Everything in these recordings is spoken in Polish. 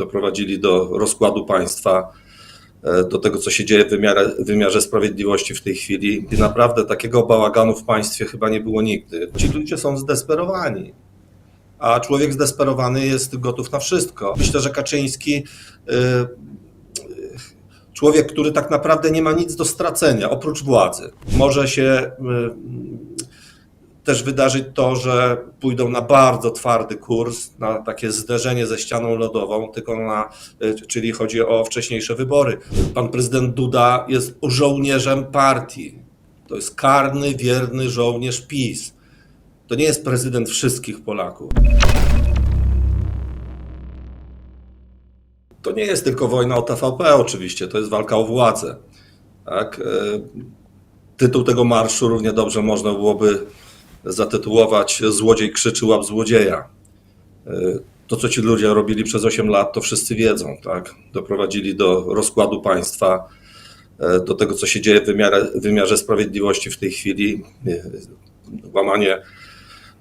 doprowadzili do rozkładu państwa, e, do tego, co się dzieje w wymiarze, wymiarze sprawiedliwości w tej chwili. I naprawdę takiego bałaganu w państwie chyba nie było nigdy. Ci ludzie są zdesperowani. A człowiek zdesperowany jest gotów na wszystko. Myślę, że Kaczyński, y, człowiek, który tak naprawdę nie ma nic do stracenia oprócz władzy, może się y, też wydarzyć to, że pójdą na bardzo twardy kurs, na takie zderzenie ze ścianą lodową, tylko na, y, czyli chodzi o wcześniejsze wybory. Pan prezydent Duda jest żołnierzem partii. To jest karny, wierny żołnierz PiS. To nie jest prezydent wszystkich Polaków. To nie jest tylko wojna o TVP, oczywiście, to jest walka o władzę. Tak? y, Tytuł tego marszu równie dobrze można byłoby zatytułować Złodziej krzyczy łap złodzieja. Y, To, co ci ludzie robili przez 8 lat, to wszyscy wiedzą, tak? Doprowadzili do rozkładu państwa, y, do tego, co się dzieje w wymiarze, w wymiarze sprawiedliwości w tej chwili. Y, Łamanie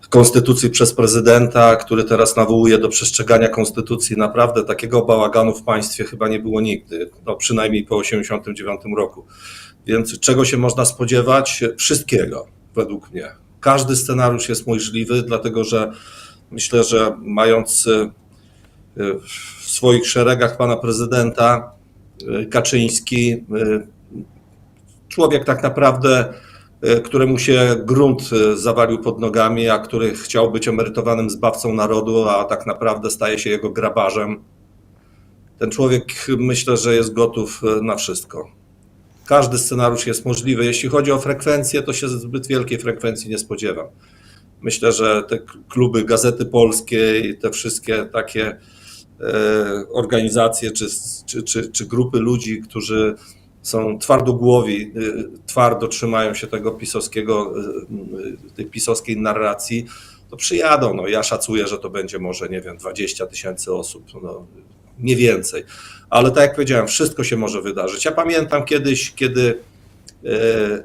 konstytucji przez prezydenta, który teraz nawołuje do przestrzegania konstytucji. Naprawdę takiego bałaganu w państwie chyba nie było nigdy, no przynajmniej po 1989 roku. Więc czego się można spodziewać? Wszystkiego, według mnie. Każdy scenariusz jest możliwy, dlatego że myślę, że mając y, w swoich szeregach pana prezydenta y, Kaczyński, y, człowiek tak naprawdę, któremu się grunt zawalił pod nogami, a który chciał być emerytowanym zbawcą narodu, a tak naprawdę staje się jego grabarzem. Ten człowiek myślę, że jest gotów na wszystko. Każdy scenariusz jest możliwy. Jeśli chodzi o frekwencję, to się zbyt wielkiej frekwencji nie spodziewam. Myślę, że te kluby Gazety Polskiej, te wszystkie takie e, organizacje czy, czy, czy, czy grupy ludzi, którzy są twardogłowi, y, twardo trzymają się tego pisowskiego, y, tej pisowskiej narracji, to przyjadą. No, ja szacuję, że to będzie może, nie wiem, 20 tysięcy osób, no, nie więcej. Ale tak jak powiedziałem, wszystko się może wydarzyć. Ja pamiętam kiedyś, kiedy e, e,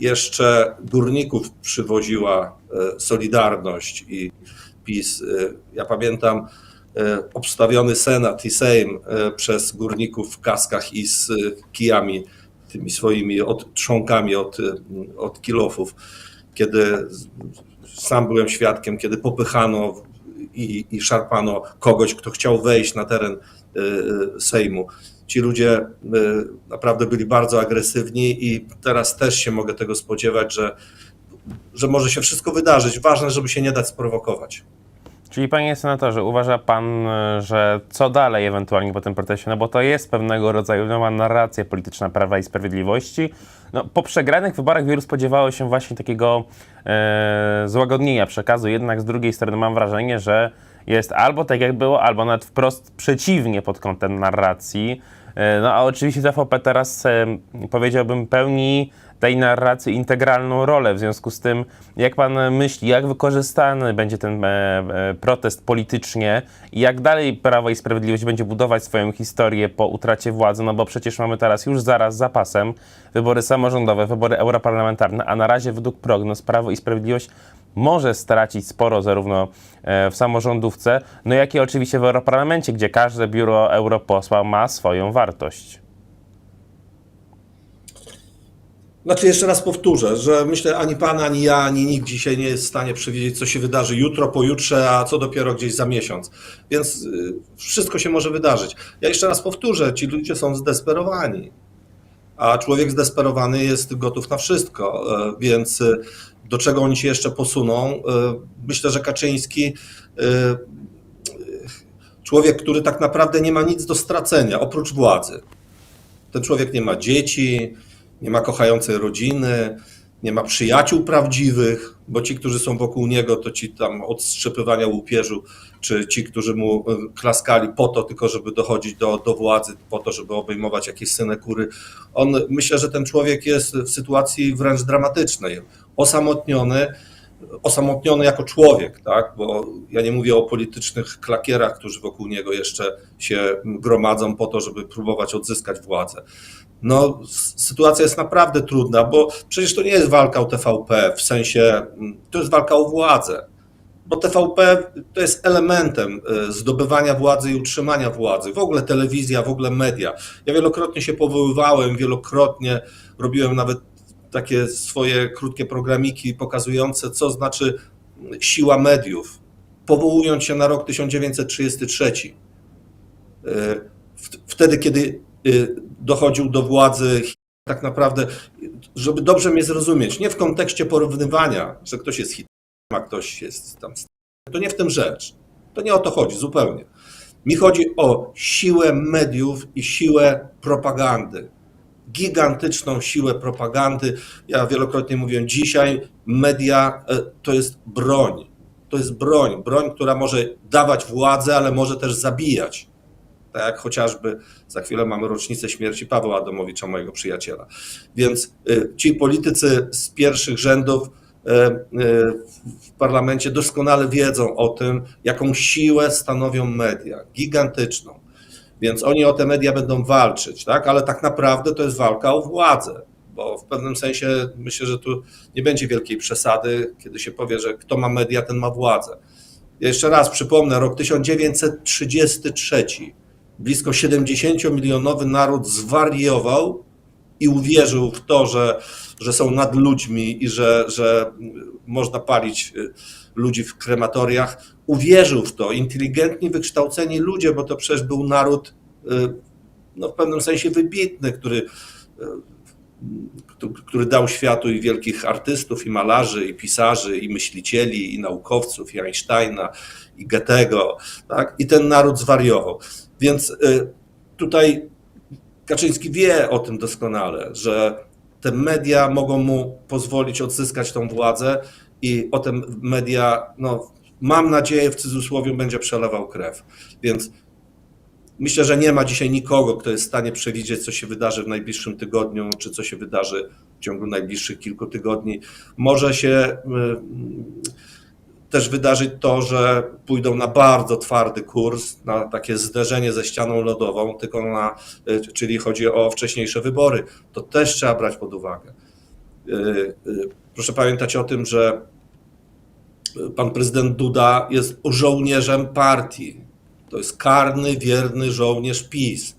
jeszcze górników przywoziła e, Solidarność i PiS. Ja pamiętam obstawiony Senat i Sejm przez górników w kaskach i z kijami, tymi swoimi od, trzonkami od, od kilofów, kiedy sam byłem świadkiem, kiedy popychano i, i szarpano kogoś, kto chciał wejść na teren e, e, Sejmu. Ci ludzie e, naprawdę byli bardzo agresywni i teraz też się mogę tego spodziewać, że, że może się wszystko wydarzyć. Ważne, żeby się nie dać sprowokować. Czyli panie senatorze, uważa pan, y, że co dalej ewentualnie po tym proteście? No bo to jest pewnego rodzaju nowa narracja polityczna Prawa i Sprawiedliwości. No, po przegranych wyborach wielu spodziewało się właśnie takiego e, złagodnienia przekazu, jednak z drugiej strony mam wrażenie, że jest albo tak jak było, albo nawet wprost przeciwnie pod kątem narracji. E, No a oczywiście TVP teraz e, powiedziałbym pełni tej narracji integralną rolę. W związku z tym, jak pan myśli, jak wykorzystany będzie ten e, e, protest politycznie i jak dalej Prawo i Sprawiedliwość będzie budować swoją historię po utracie władzy, no bo przecież mamy teraz już zaraz za pasem wybory samorządowe, wybory europarlamentarne, a na razie według prognoz Prawo i Sprawiedliwość może stracić sporo zarówno e, w samorządówce, no jak i oczywiście w Europarlamencie, gdzie każde biuro europosła ma swoją wartość. Znaczy, jeszcze raz powtórzę, że myślę, ani pan, ani ja, ani nikt dzisiaj nie jest w stanie przewidzieć, co się wydarzy jutro, pojutrze, a co dopiero gdzieś za miesiąc. Więc y, wszystko się może wydarzyć. Ja jeszcze raz powtórzę, ci ludzie są zdesperowani, a człowiek zdesperowany jest gotów na wszystko, e, więc y, do czego oni się jeszcze posuną? E, Myślę, że Kaczyński, y, człowiek, który tak naprawdę nie ma nic do stracenia oprócz władzy. Ten człowiek nie ma dzieci, nie ma kochającej rodziny, nie ma przyjaciół prawdziwych, bo ci, którzy są wokół niego, to ci tam od strzepywania łupieżu, czy ci, którzy mu y, klaskali po to, tylko żeby dochodzić do, do władzy, po to, żeby obejmować jakieś synekury. On, myślę, że ten człowiek jest w sytuacji wręcz dramatycznej, osamotniony, osamotniony jako człowiek, tak? bo ja nie mówię o politycznych klakierach, którzy wokół niego jeszcze się gromadzą po to, żeby próbować odzyskać władzę. No, sytuacja jest naprawdę trudna, bo przecież to nie jest walka o TVP, w sensie mm, to jest walka o władzę. bo TVP to jest elementem e, zdobywania władzy i utrzymania władzy. W ogóle telewizja, w ogóle media. Ja wielokrotnie się powoływałem, wielokrotnie robiłem nawet takie swoje krótkie programiki pokazujące, co znaczy siła mediów, powołując się na rok 1933. E, w- Wtedy, kiedy e, dochodził do władzy tak naprawdę, żeby dobrze mnie zrozumieć, nie w kontekście porównywania, że ktoś jest hitem, a ktoś jest tam. To nie w tym rzecz. To nie o to chodzi zupełnie. Mi chodzi o siłę mediów i siłę propagandy. Gigantyczną siłę propagandy. Ja wielokrotnie mówiłem, dzisiaj media e, to jest broń. To jest broń. Broń, która może dawać władzę, ale może też zabijać. Tak jak chociażby za chwilę mamy rocznicę śmierci Pawła Adamowicza, mojego przyjaciela. Więc y, ci politycy z pierwszych rzędów y, y, w parlamencie doskonale wiedzą o tym, jaką siłę stanowią media. Gigantyczną. Więc oni o te media będą walczyć, tak? ale tak naprawdę to jest walka o władzę. Bo w pewnym sensie myślę, że tu nie będzie wielkiej przesady, kiedy się powie, że kto ma media, ten ma władzę. Jeszcze raz przypomnę, rok 1933. Blisko 70-milionowy naród zwariował i uwierzył w to, że, że są nad ludźmi i że, że można palić y, ludzi w krematoriach. Uwierzył w to. Inteligentni, wykształceni ludzie, bo to przecież był naród y, no, w pewnym sensie wybitny, który, y, który dał światu i wielkich artystów, i malarzy, i pisarzy, i myślicieli, i naukowców, i Einsteina, i Goethego. Tak? I ten naród zwariował. Więc y, tutaj Kaczyński wie o tym doskonale, że te media mogą mu pozwolić odzyskać tą władzę i o te media, no, mam nadzieję, w cudzysłowie będzie przelewał krew. Więc myślę, że nie ma dzisiaj nikogo, kto jest w stanie przewidzieć, co się wydarzy w najbliższym tygodniu, czy co się wydarzy w ciągu najbliższych kilku tygodni. Może się y, też wydarzyć to, że pójdą na bardzo twardy kurs, na takie zderzenie ze ścianą lodową, tylko na, y, czyli chodzi o wcześniejsze wybory. To też trzeba brać pod uwagę. Y, Proszę pamiętać o tym, że pan prezydent Duda jest żołnierzem partii. To jest karny, wierny żołnierz PiS.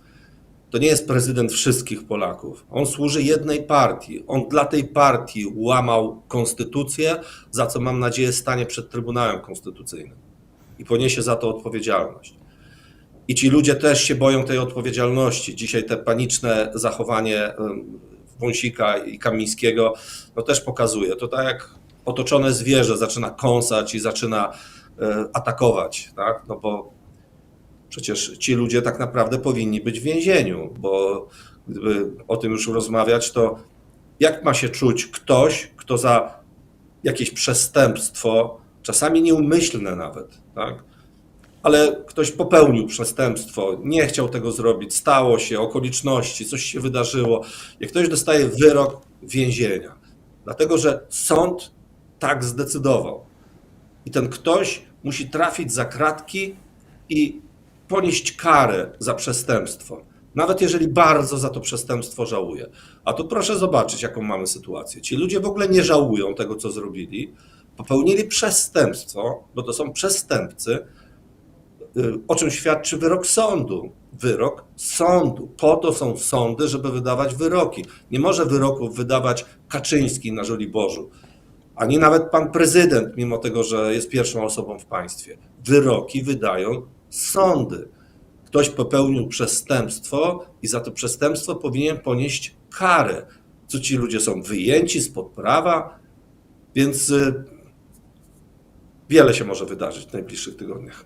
To nie jest prezydent wszystkich Polaków. On służy jednej partii. On dla tej partii łamał konstytucję, za co mam nadzieję stanie przed Trybunałem Konstytucyjnym i poniesie za to odpowiedzialność. I ci ludzie też się boją tej odpowiedzialności. Dzisiaj te paniczne zachowanie Wąsika i Kamińskiego no też pokazuje. To tak jak otoczone zwierzę zaczyna kąsać i zaczyna e, atakować, tak? No bo Przecież ci ludzie tak naprawdę powinni być w więzieniu, bo gdyby o tym już rozmawiać, to jak ma się czuć ktoś, kto za jakieś przestępstwo, czasami nieumyślne nawet, tak? ale ktoś popełnił przestępstwo, nie chciał tego zrobić, stało się, okoliczności, coś się wydarzyło, i ktoś dostaje wyrok więzienia, dlatego że sąd tak zdecydował. I ten ktoś musi trafić za kratki i ponieść karę za przestępstwo, nawet jeżeli bardzo za to przestępstwo żałuje. A tu proszę zobaczyć, jaką mamy sytuację. Ci ludzie w ogóle nie żałują tego, co zrobili, popełnili przestępstwo, bo to są przestępcy, y, o czym świadczy wyrok sądu. Wyrok sądu. Po to są sądy, żeby wydawać wyroki. Nie może wyroków wydawać Kaczyński na Żoliborzu, ani nawet pan prezydent, mimo tego, że jest pierwszą osobą w państwie. Wyroki wydają sądy. Ktoś popełnił przestępstwo i za to przestępstwo powinien ponieść karę. Co ci ludzie są wyjęci spod prawa, więc y, wiele się może wydarzyć w najbliższych tygodniach.